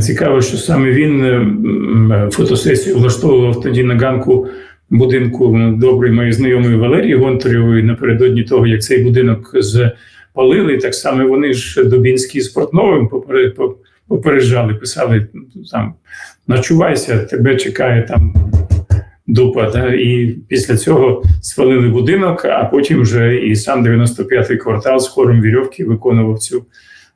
Цікаво, що саме він е, фотосесію влаштовував тоді на ганку будинку доброї моєї знайомої Валерії Гонтарєвої напередодні того, як цей будинок запалили. Так само вони ж Дубінський з Портновим попере- попереджали, писали там начувайся, тебе чекає там дупа. Да? І після цього спалили будинок, а потім вже і сам 95-й квартал з хором вірьовки виконував цю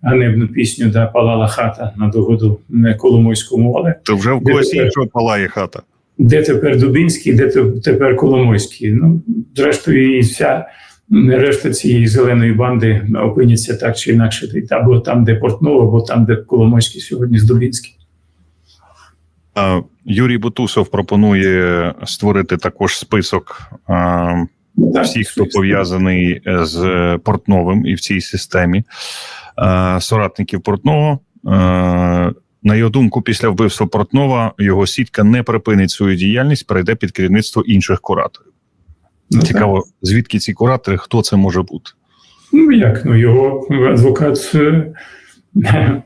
ганебну пісню, да, палала хата на догоду Коломойському, але То вже в когось іншого палає хата. де тепер Дубінський, де тепер Коломойський. Ну, зрештою, і вся решта цієї зеленої банди опиняться так чи інакше, або там, де Портнов, або там, де Коломойський сьогодні з Дубінським. Юрій Бутусов пропонує створити також список Так, всіх, хто пов'язаний е, з Портновим і в цій системі е, соратників Портного. Е, На його думку, після вбивства Портнова його сітка не припинить свою діяльність, перейде під керівництво інших кураторів. Ну, так. Цікаво, звідки ці куратори, хто це може бути? Ну як? Ну його адвокат е,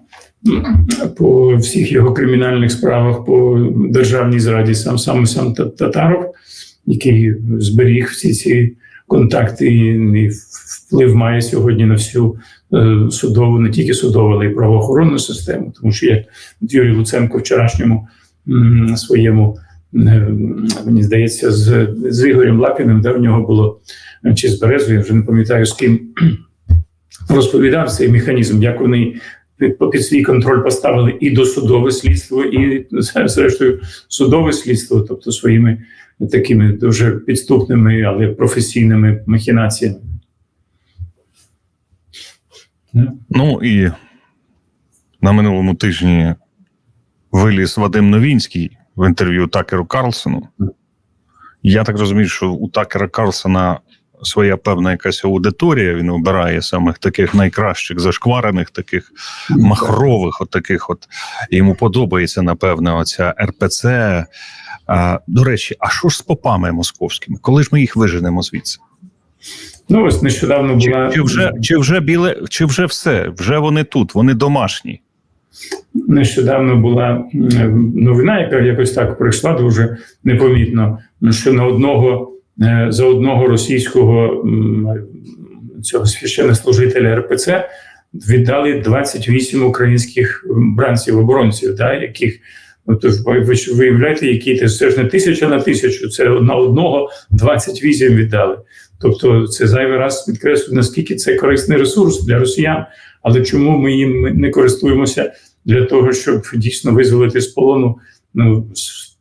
по всіх його кримінальних справах по державній зраді, сам сам сам Татаров, який зберіг всі ці контакти і вплив має сьогодні на всю е, судову, не тільки судову, але й правоохоронну систему. Тому що як Юрій Луценко вчорашньому своєму. е, Мені здається, з, з Ігорем Лапіним, де в нього було чи з Березою, вже не пам'ятаю з ким розповідав цей механізм, як вони під свій контроль поставили і досудове слідство, і зрештою судове слідство, тобто своїми такими дуже підступними, але професійними махінаціями. Ну і на минулому тижні виліз Вадим Новінський в інтерв'ю Такеру Карлсону. Я так розумію, що у Такера Карлсона своя певна якась аудиторія. Він обирає самих таких найкращих, зашкварених, таких махрових, от таких от йому подобається, напевне, оця РПЦ. А, до речі, а що ж з попами московськими? Коли ж ми їх виженемо звідси? Ну ось нещодавно була чи вже чи вже біле, чи вже все? Вже вони тут, вони домашні. нещодавно була новина, яка якось так прийшла дуже непомітно. Що на одного е, за одного російського цього священнослужителя РПЦ віддали 28 українських бранців оборонців, да, яких ну, то ж ви ви виявляєте, які це це ж не тисяча на тисячу, це на одного 28 віддали. Тобто, це зайвий раз підкреслює, наскільки це корисний ресурс для росіян. Але чому ми їм не користуємося для того, щоб дійсно визволити з полону ну,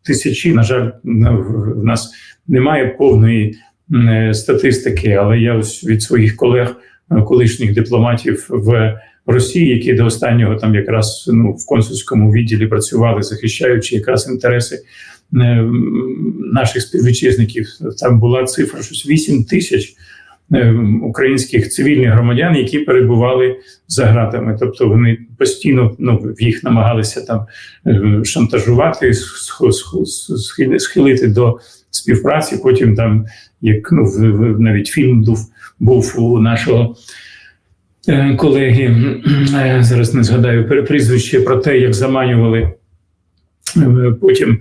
тисячі? На жаль, в нас немає повної е, статистики, але я ось від своїх колег, е, колишніх дипломатів в Росії, які до останнього там якраз ну в консульському відділі працювали, захищаючи якраз інтереси е, наших співвітчизників. Там була цифра щось 8 тисяч е, українських цивільних громадян, які перебували за ґратами. Тобто вони постійно ну, їх намагалися там е, шантажувати, сх- сх- схили- схилити до співпраці. Потім там, як ну, навіть фільм був у нашого. Е, Колеги, е, зараз не згадаю прізвище про те, як заманювали е, потім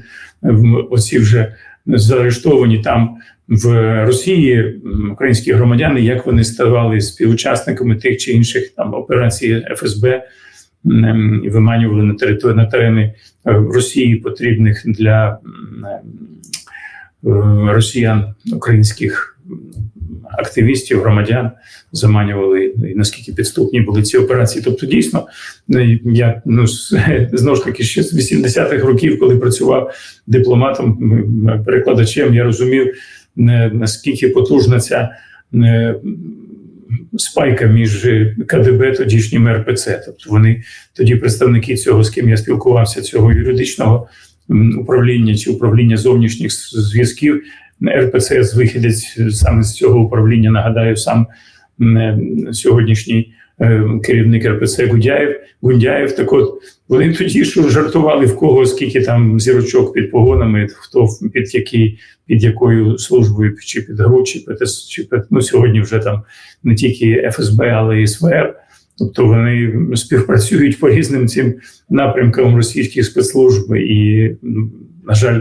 оці вже заарештовані там в Росії українські громадяни, як вони ставали співучасниками тих чи інших там операцій ФСБ виманювали на території на терени Росії потрібних для росіян українських активістів, громадян заманювали і наскільки підступні були ці операції. Тобто, дійсно, я ну знову ж таки ще з 80-х років, коли працював дипломатом, перекладачем, я розумів е, наскільки потужна ця е, спайка між КДБ тодішнім РПЦ. Тобто вони тоді представники цього, з ким я спілкувався, цього юридичного управління чи управління зовнішніх зв'язків. РПЦ з вихідець саме з цього управління, нагадаю, сам е, сьогоднішній е, керівник РПЦ Гундяєв. Гундяєв. Так от вони тоді що жартували в кого скільки там зірочок під погонами, хто під який, під якою службою, чи під ГРУ, чи під, ну сьогодні вже там не тільки ФСБ, але й СВР. Тобто вони співпрацюють по різним цим напрямкам російських спецслужб, і, на жаль,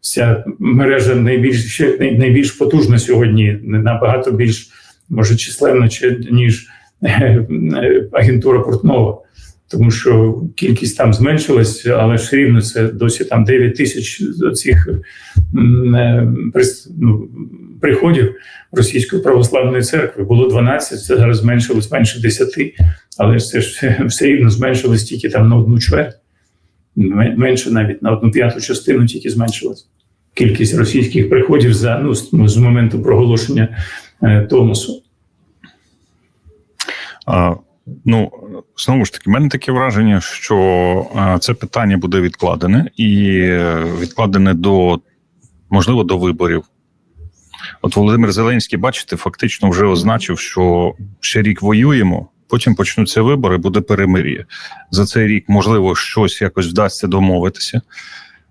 вся мережа найбільш ще найбільш потужна сьогодні, набагато більш може численна, чи- ніж е, агентура Портнова. Тому що кількість там зменшилась, але все рівно це досі там 9 тисяч цих е, ну, приходів Російської православної церкви. Було 12, це зараз зменшилось менше 10, але ж це ж все рівно зменшилось тільки там на одну чверть. Менше навіть на одну п'яту частину тільки зменшилась кількість російських приходів за ну з, з моменту проголошення е, Томосу. А, ну, знову ж таки, в мене таке враження, що а, це питання буде відкладене і е, відкладене до, можливо, до виборів. От Володимир Зеленський, бачите, фактично вже означив, що ще рік воюємо, потім почнуться вибори, буде перемир'я. За цей рік, можливо, щось якось вдасться домовитися.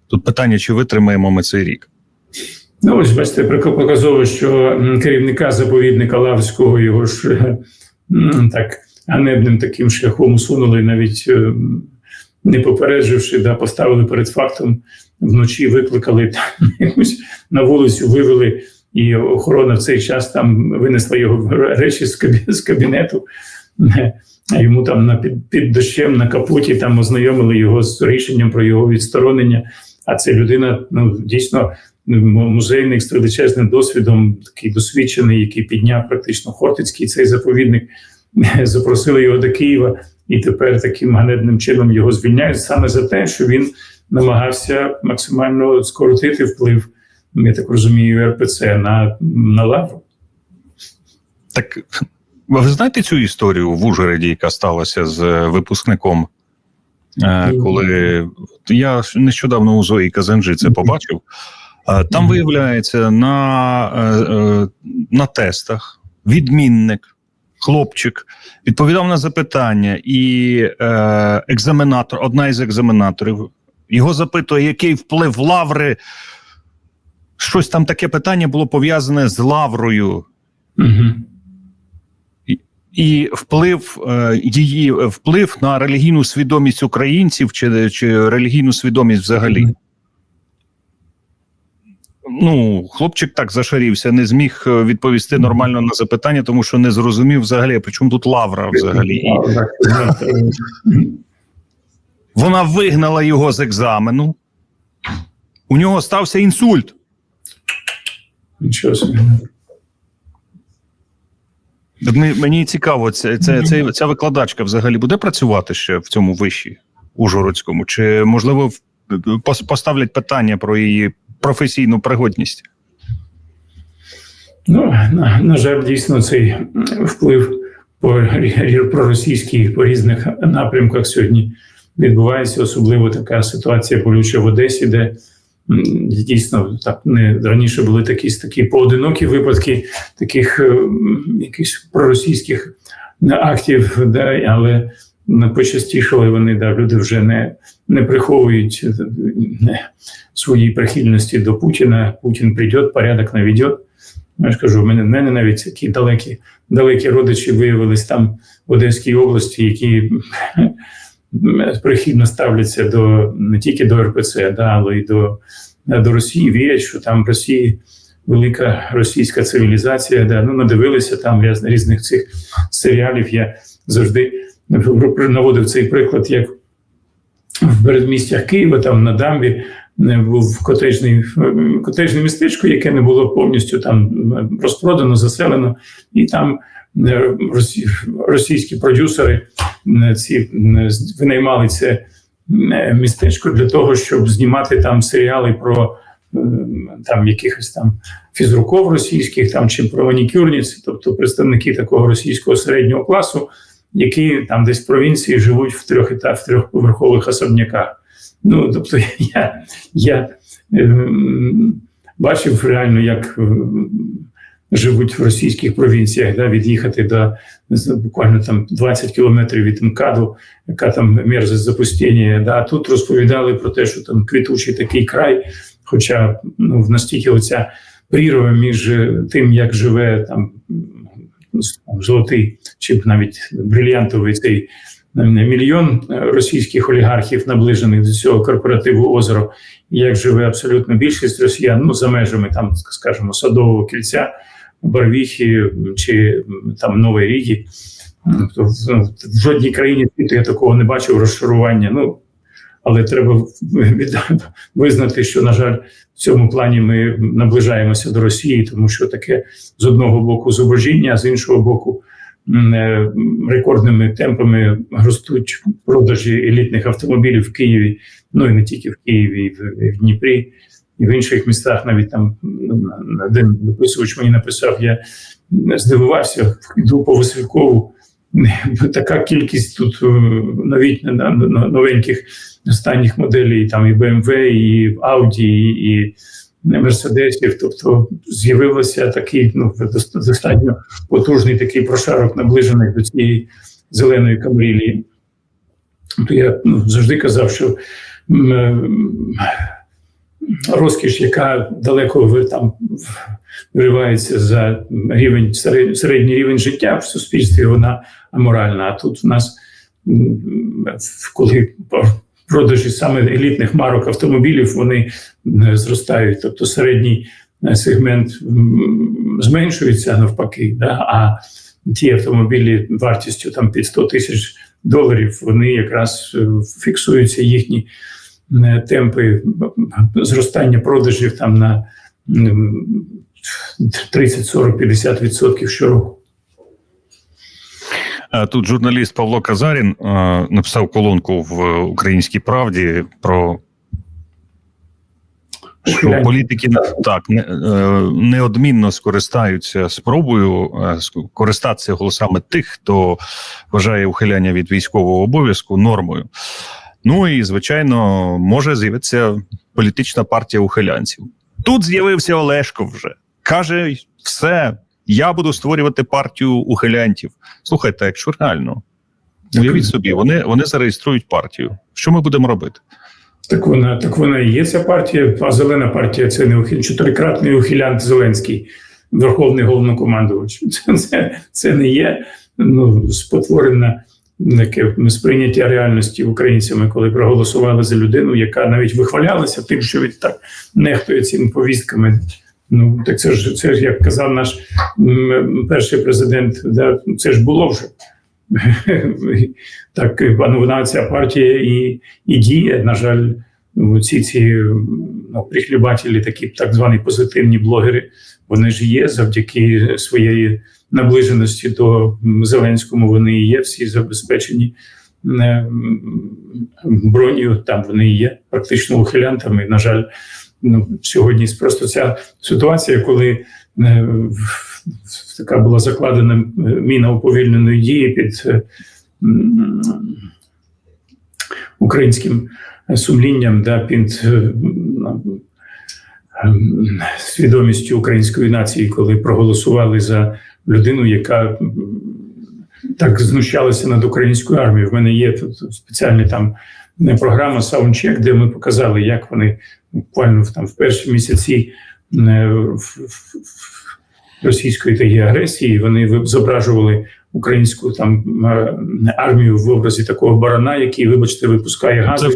Тут питання, чи витримаємо ми цей рік. Ну, ось бачите, показово, що керівника заповідника Лавського його ж е, так ганебним таким шляхом усунули, навіть е, не попередживши, да, поставили перед фактом вночі, викликали там, якусь на вулицю, вивели, і охорона в цей час там винесла його речі з кабінету. Йому там на під, під дощем на капоті там ознайомили його з рішенням про його відсторонення. А це людина ну дійсно музейник з величезним досвідом, такий досвідчений, який підняв практично Хортицький цей заповідник. Запросили його до Києва, і тепер таким ганебним чином його звільняють саме за те, що він намагався максимально скоротити вплив, я так розумію, РПЦ на, на лавру. Так ви знаєте цю історію в Ужгороді, яка сталася з е, випускником? Е, Коли я нещодавно у Зої Казанжи це побачив, Е, там виявляється на, на тестах відмінник, хлопчик, відповідав на запитання, і е, екзаменатор, одна із екзаменаторів, його запитує, який вплив лаври. Щось там таке питання було пов'язане з лаврою. Угу. І вплив е, її е, вплив на релігійну свідомість українців чи, чи релігійну свідомість взагалі. Ну, хлопчик так зашарівся, не зміг е, відповісти нормально на запитання, тому що не зрозумів взагалі, при чому тут лавра взагалі. І вона вигнала його з екзамену. У нього стався інсульт. Нічого собі. Мені- цікаво, це, це, це, ця викладачка взагалі буде працювати ще в цьому виші Ужгородському? Чи можливо поставлять питання про її професійну пригодність? Ну, на, на жаль, дійсно цей вплив по рі- по різних напрямках сьогодні відбувається. Особливо така ситуація болюча в Одесі, де дійсно так не раніше були такі такі поодинокі випадки таких е, якихось проросійських актів, да, але почастішали вони, да, люди вже не, не приховують е, не, своїй прихильності до Путіна. Путін прийде, порядок наведет. Я ж кажу, в мене, в мене навіть такі далекі, далекі родичі виявились там в Одеській області, які прихідно ставляться до не тільки до РПЦ, да, але й до, до Росії. Вірять, що там в Росії велика російська цивілізація. Да, ну надивилися там різ- різних цих серіалів. Я завжди наводив цей приклад, як в передмістях Києва, там на дамбі був котежний котежне містечко, яке не було повністю там розпродано, заселено, і там е, російські продюсери е, ці е, винаймали це е, містечко для того, щоб знімати там серіали про е, там якихось там фізруков російських, там чи про манікюрниць, тобто представники такого російського середнього класу, які там десь в провінції живуть в трьох в трьохповерхових особняках. Ну тобто, я, я ем, бачив реально, як ем, живуть в російських провінціях, да, від'їхати до буквально там 20 кілометрів від МКАДу, яка там мерзость запустіння. Да. А тут розповідали про те, що там квітучий такий край, хоча ну, настільки оця прірва між тим, як живе там там, золотий чи навіть брильянтовий цей е, мільйон е, російських олігархів, наближених до цього корпоративу озеро, як живе абсолютно більшість росіян, ну за межами там, скажімо, садового кільця, Барвіхи чи там Нової Ріги. В- ну, жодній країні світу я такого не бачив розшарування. Ну але треба визнати, що на жаль, в цьому плані ми наближаємося до Росії, тому що таке з одного боку зубожіння, а з іншого боку, е, рекордними темпами ростуть продажі елітних автомобілів в Києві, ну і не тільки в Києві, і в, і в Дніпрі, і в інших містах. Навіть там на дописувач мені написав, я здивувався, йду по Василькову. Така кількість тут е, новіть новеньких останніх моделей, там і BMW, і Audi, і Мерседесів. Тобто з'явився такий ну, достатньо потужний такий прошарок, наближений до цієї зеленої камрілії. То я ну, завжди казав, що розкіш, яка далеко там виривається за рівень середній рівень життя в суспільстві, вона аморальна. А тут в нас, коли продажі саме елітних марок автомобілів вони зростають, тобто середній е, сегмент зменшується навпаки, да? а ті автомобілі вартістю там під 100 тисяч доларів, вони якраз е, фіксуються їхні е, темпи зростання продажів там на м, 30, 40, 50 відсотків щороку. Е, Тут журналіст Павло Казарін е, написав колонку в Українській правді про що політики так е, неодмінно скористаються спробою е, ск- користатися голосами тих, хто вважає ухиляння від військового обов'язку нормою. Ну і звичайно, може з'явитися політична партія ухилянців. Тут з'явився Олешко вже каже: все, я буду створювати партію ухилянтів. Слухайте, якщо реально, уявіть собі, вони, вони зареєструють партію. Що ми будемо робити? Так вона, так вона і є ця партія, а зелена партія це не ухиль, чотирикратний ухилянт Зеленський, верховний головнокомандувач. Це, це, це не є ну, спотворене таке сприйняття реальності українцями, коли проголосували за людину, яка навіть вихвалялася тим, що він так нехтує цими повістками. Ну так це ж це ж як казав наш перший президент, да, це ж було вже. так ну, ця партія і, і діє. На жаль, ну, ці ці ну, прихлібателі, такі так звані позитивні блогери, вони ж є завдяки своєї наближеності до Зеленському. Вони і є всі забезпечені м, бронею. Там вони є практично ухилянтами. На жаль, ну сьогодні просто ця ситуація, коли е, така була закладена е, міна уповільненої дії під е, українським сумлінням, да, під свідомістю української нації, коли проголосували за людину, яка так знущалася над українською армією. В мене є тут спеціальна там програма Soundcheck, де ми показали, як вони буквально в- там в перші місяці в- в- в- російської такі агресії. Вони зображували українську там е, армію в образі такого барана, який, вибачте, випускає Це гази.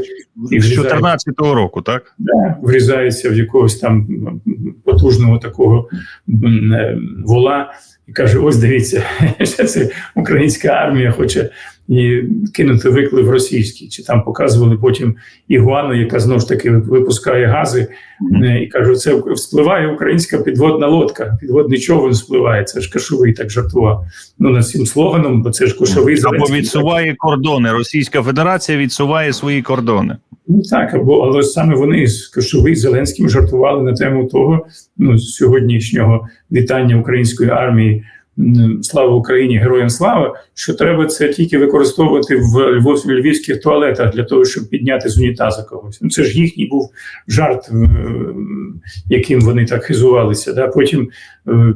і з врізає. 14-го року, так? Да, врізається в якогось там потужного такого е, вола і каже: ось дивіться, що це українська армія хоче і кинути виклик російський. Чи там показували потім ігуану, яка знову ж таки випускає гази, е, і кажуть, це вспливає українська підводна лодка, підводний човен спливає. Це ж кашовий так жартував. Ну над цим слоганом, бо це ж кошовий Або відсуває кордони. Російська Федерація відсуває свої кордони. Ну так, або але саме вони з Кошовий Зеленським жартували на тему того ну сьогоднішнього вітання української армії. Слава Україні, героям слава! Що треба це тільки використовувати в львівських туалетах для того, щоб підняти з унітаза когось. Ну це ж їхній був жарт, е, яким вони так хизувалися. Да? Потім е,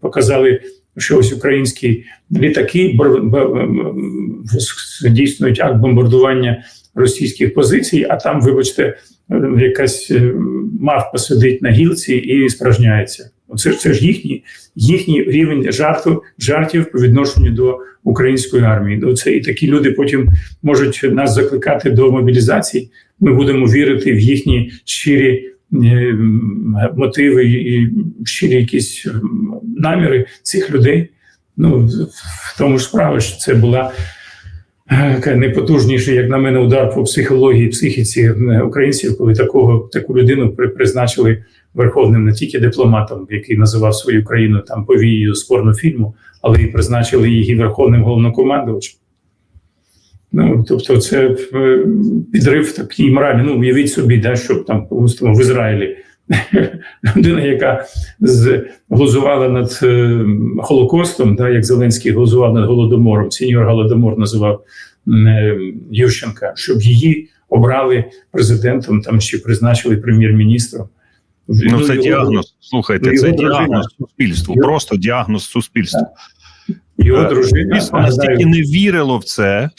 показали, що ось українські літаки здійснюють акт бомбардування російських позицій, а там, вибачте, е, якась мавпа сидить на гілці і спражняється. Оце ж це ж їхній, їхній рівень жарту, жартів по відношенню до української армії. Оце і такі люди потім можуть нас закликати до мобілізації. Ми будемо вірити в їхні щирі е, мотиви і щирі якісь наміри цих людей. Ну в тому ж справа, що це була е, найпотужніший, як на мене, удар по психології, психіці е, українців, коли такого таку людину призначили верховним не тільки дипломатом, який називав свою країну там повією з порнофільму, але і призначили її верховним головнокомандувачем. Ну, тобто, це е, підрив такий моралі. Ну, уявіть собі, да, щоб там, в Ізраїлі людина, яка глузувала над е, Холокостом, да, як Зеленський глузував над Голодомором, сеньор Голодомор називав е, Ющенка, щоб її обрали президентом там чи призначили прем'єр-міністром. Ну, це діагноз. Слухайте, ну, це діагноз суспільству. Просто діагноз суспільству. Його Е, дружина Суспільство настільки не вірило в це,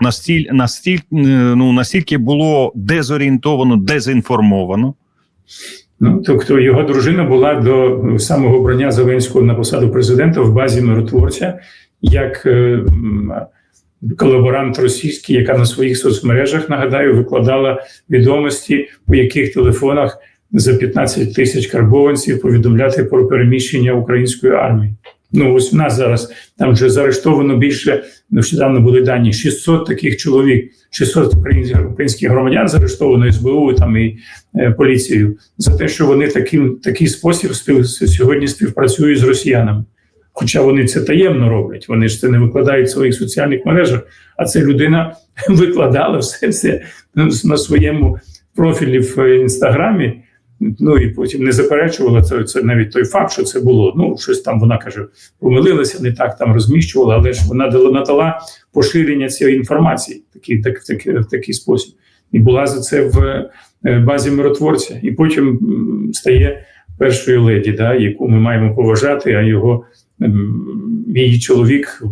настільки, настільки, ну, настільки було дезорієнтовано, дезінформовано. Ну, тобто його дружина була до самого обрання Зеленського на посаду президента в базі миротворця як е, колаборант російський, яка на своїх соцмережах нагадаю викладала відомості, у яких телефонах за 15 тисяч карбованців повідомляти про переміщення української армії. Ну ось в нас зараз там вже заарештовано більше. Нещодавно були дані 600 таких чоловік, 600 українських громадян заарештовано СБУ там і е, поліцією за те, що вони таким такий спосіб спів сьогодні співпрацюють з росіянами. Хоча вони це таємно роблять, вони ж це не викладають в своїх соціальних мережах. А це людина викладала все це на своєму профілі в інстаграмі. Ну і потім не заперечувала це, це навіть той факт, що це було. Ну, щось там вона каже, помилилася, не так там розміщувала, але ж вона дала надала поширення цієї інформації такий, так, в такий, в такий спосіб. І була за це в е, базі миротворця. І потім стає першою леді, да, яку ми маємо поважати, а його її чоловік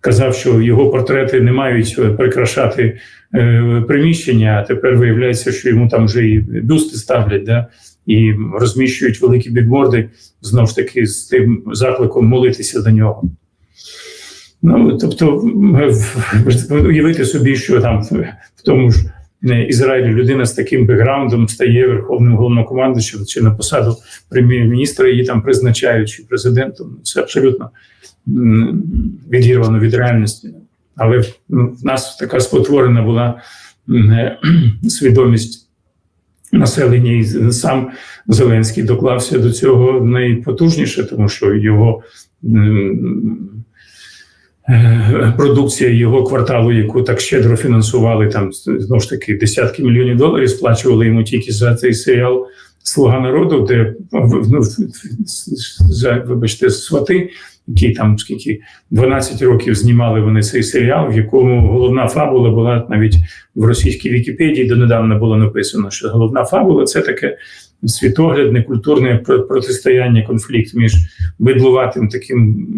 казав, що його портрети не мають е, прикрашати е, приміщення, а тепер виявляється, що йому там вже і бюсти ставлять, да, і розміщують великі бікборди знову ж таки з тим закликом молитися до нього. Ну, тобто, уявити собі, що там в тому ж Ізраїлі людина з таким бекграундом стає верховним головнокомандуючим чи на посаду прем'єр-міністра її там призначають чи президентом. Це абсолютно відірвано від реальності. Але в нас така спотворена була е, свідомість населення, і сам Зеленський доклався до цього найпотужніше, тому що його продукція його кварталу, яку так щедро фінансували, там знову ж таки десятки мільйонів доларів сплачували йому тільки за цей серіал Слуга народу, де ну, за, вибачте, свати, які там скільки 12 років знімали вони цей серіал, в якому головна фабула була навіть в російській Вікіпедії, донедавна було написано, що головна фабула це таке світоглядне культурне про- протистояння, конфлікт між бидлуватим таким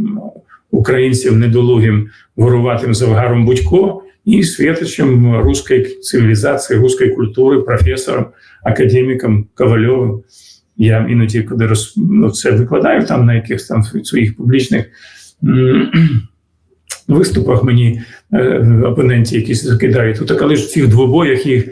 українцем недолугим воруватим Завгаром Будько і святочем руської цивілізації, руської культури, професором, академіком Ковальовим. Я іноді, коли роз, ну, це викладаю там на якихось там своїх публічних виступах, мені е, опоненті якісь закидають. «Ну, Так, але ж в цих двобоях їх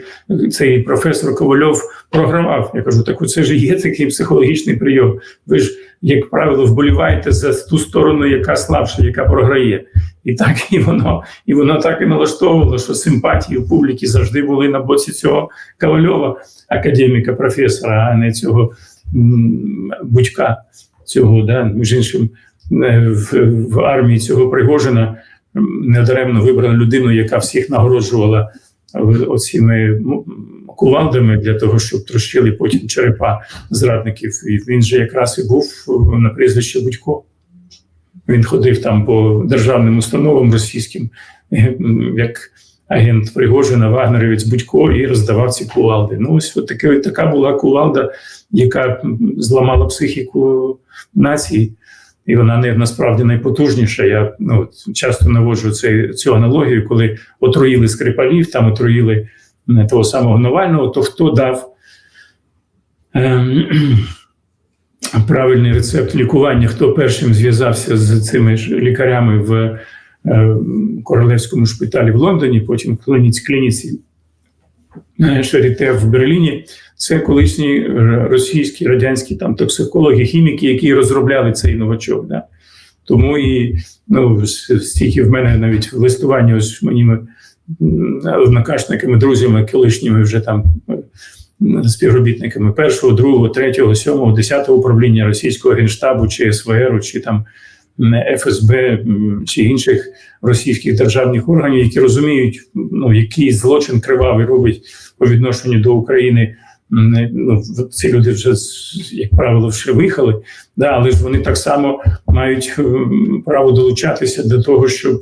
цей професор Ковальов програвав. Я кажу, так це ж є такий психологічний прийом. Ви ж, як правило, вболіваєте за ту сторону, яка слабша, яка програє. І так і воно, і воно так і налаштовувало, що симпатії у публіки завжди були на боці цього Ковальова, академіка, професора, а не цього м, будька, цього, да, між іншим, в, в армії цього Пригожина недаремно вибрана людину, яка всіх нагороджувала е, оціми кувалдами для того, щоб трощили потім черепа зрадників. І він же якраз і був е, на прізвище Будько. Він ходив там по державним установам російським, е, як агент Пригожина, Вагнерівець Будько, і роздавав ці кувалди. Ну, ось от така була кувалда, яка зламала психіку нації, і вона не насправді найпотужніша. Я ну, часто наводжу цей, цю аналогію, коли отруїли Скрипалів, там отруїли того самого Навального, то хто дав ем, правильний рецепт лікування. Хто першим зв'язався з цими ж лікарями в е, королевському шпиталі в Лондоні, потім в клініці, е, Шаріте в Берліні. Це колишні е, російські радянські там токсикологи, хіміки, які розробляли цей новачок. Да? Тому і ну, стільки в мене навіть в листуванні ось моїми однокашниками, друзями, колишніми вже там співробітниками першого, другого, третього, сьомого, десятого управління російського генштабу чи СВР, чи там ФСБ чи інших російських державних органів, які розуміють, ну який злочин кривавий робить по відношенню до України. Ну, ці люди вже як правило вже виїхали, да, але ж вони так само мають право долучатися до того, щоб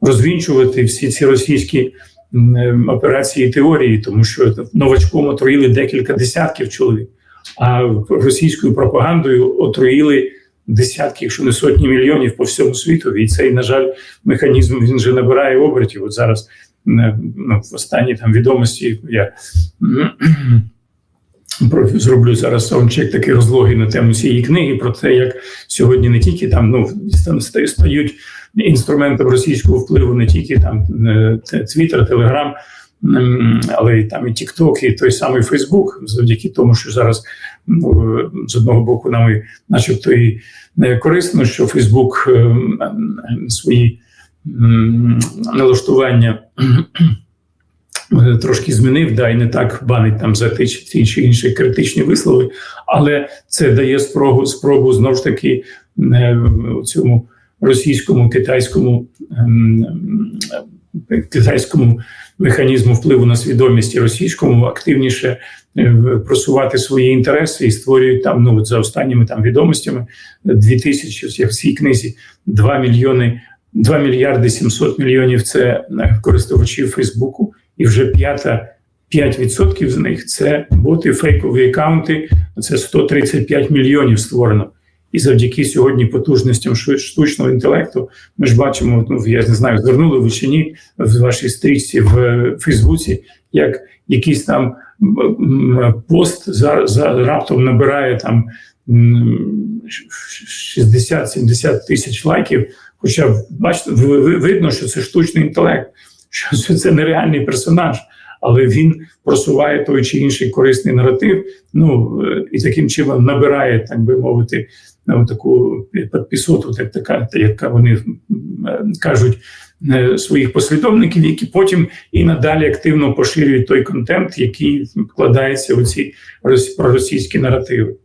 розвінчувати всі ці російські операції і теорії, тому що новачком отруїли декілька десятків чоловік, а російською пропагандою отруїли десятки, якщо не сотні мільйонів по всьому світу. І цей, на жаль, механізм він вже набирає обертів. От зараз ну, в останні там відомості я зроблю зараз саундчек такий розлогий на тему цієї книги про те, як сьогодні не тільки там ну ста- ста- стають інструментом російського впливу, не тільки там Твіттер, Телеграм, але й там і Тікток, і той самий Фейсбук, завдяки тому, що зараз з одного боку нам і начебто і не корисно, що Фейсбук е, свої налаштування е, трошки змінив, да, і не так банить там за ті ті чи інші критичні вислови, але це дає спробу, спробу знову ж таки е, цьому російському китайському ем, китайському механізму впливу на свідомість і російському активніше е, просувати свої інтереси і створюють там ну за останніми там відомостями 2000, ось як в цій книзі 2 мільйони 2 мільярди 700 мільйонів це е, користувачів Фейсбуку, і вже п'ята 5% з них це боти, фейкові акаунти. Це 135 мільйонів створено. І завдяки сьогодні потужностям штучного інтелекту ми ж бачимо, ну я не знаю, звернули ви чи ні в вашій стрічці в е, Фейсбуці, як якийсь там пост за, за раптом набирає там м, 60-70 тисяч лайків. Хоча бачите, ви- ви- видно, що це штучний інтелект, що це- нереальний персонаж, але він просуває той чи інший корисний наратив. Ну е, і таким чином набирає, так би мовити, таку підписоту, так така, яка вони кажуть. е, Своїх послідовників, які потім і надалі активно поширюють той контент, який вкладається у ці рос- проросійські наративи.